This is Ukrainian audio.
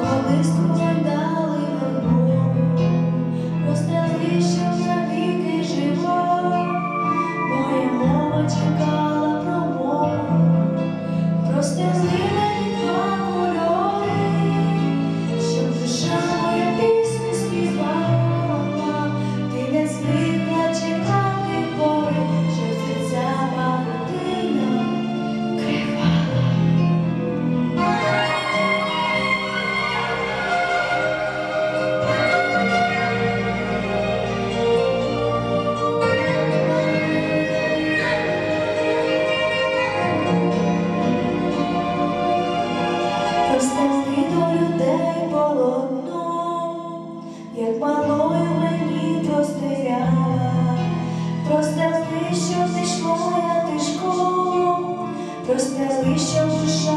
Qual estou tu? що зійшло я тишком, простели, що душа.